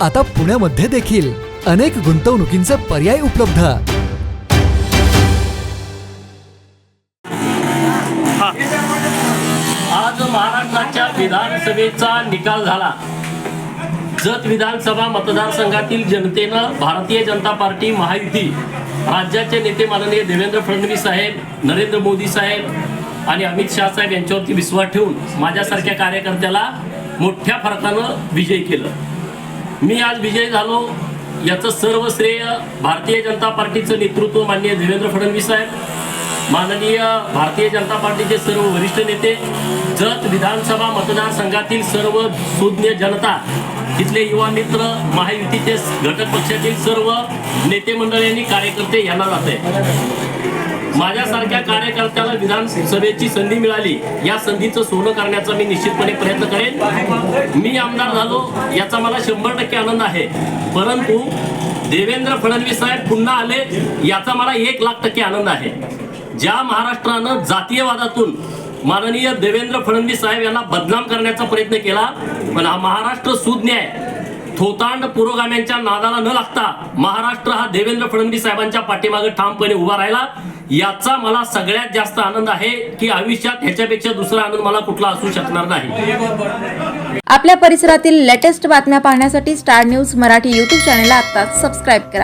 आता पुण्यामध्ये देखील अनेक गुंतवणुकींचे पर्याय उपलब्ध. आज महाराष्ट्राच्या विधानसभेचा निकाल झाला. जत विधानसभा मतदारसंघातील जनतेनं भारतीय जनता पार्टी महायुती राज्याचे नेते माननीय देवेंद्र फडणवीस साहेब नरेंद्र मोदी साहेब आणि अमित शाह साहेब यांच्यावरती विश्वास ठेवून माझ्यासारख्या कार्यकर्त्याला मोठ्या फरकानं विजयी केलं. मी आज विजय झालो. याचं सर्व श्रेय भारतीय जनता पार्टीचं नेतृत्व माननीय देवेंद्र फडणवीस साहेब माननीय भारतीय जनता पार्टीचे सर्व वरिष्ठ नेते जत विधानसभा मतदारसंघातील सर्व सुज्ञ जनता तिथले युवा मित्र महायुतीचे घटक पक्षातील सर्व नेते मंडळी कार्यकर्ते यांना जात आहे माझ्यासारख्या कार्यकर्त्याला विधानसभेची संधी मिळाली या संधीचं सोनं करण्याचा मी निश्चितपणे प्रयत्न करेन. मी आमदार झालो याचा मला शंभर टक्के आनंद आहे. परंतु देवेंद्र फडणवीस साहेब पुन्हा आले याचा मला एक लाख टक्के आनंद आहे. ज्या महाराष्ट्रानं जातीयवादातून माननीय देवेंद्र फडणवीस साहेब यांना बदनाम करण्याचा प्रयत्न केला पण हा महाराष्ट्र सुज्ञ आहे. थोतांड पुरोगाम्यांच्या नादाला न लागता महाराष्ट्र हा देवेंद्र फडणवीस साहेबांच्या पाठीमागे ठामपणे उभा राहिला. याचा मला सगळ्यात जास्त आनंद आहे की आयुष्यात ह्याच्यापेक्षा दुसरा आनंद मला कुठला असू शकणार नाही. आपल्या परिसरातील लेटेस्ट बातम्या पाहण्यासाठी Star News Marathi YouTube channel आता सबस्क्राईब करा.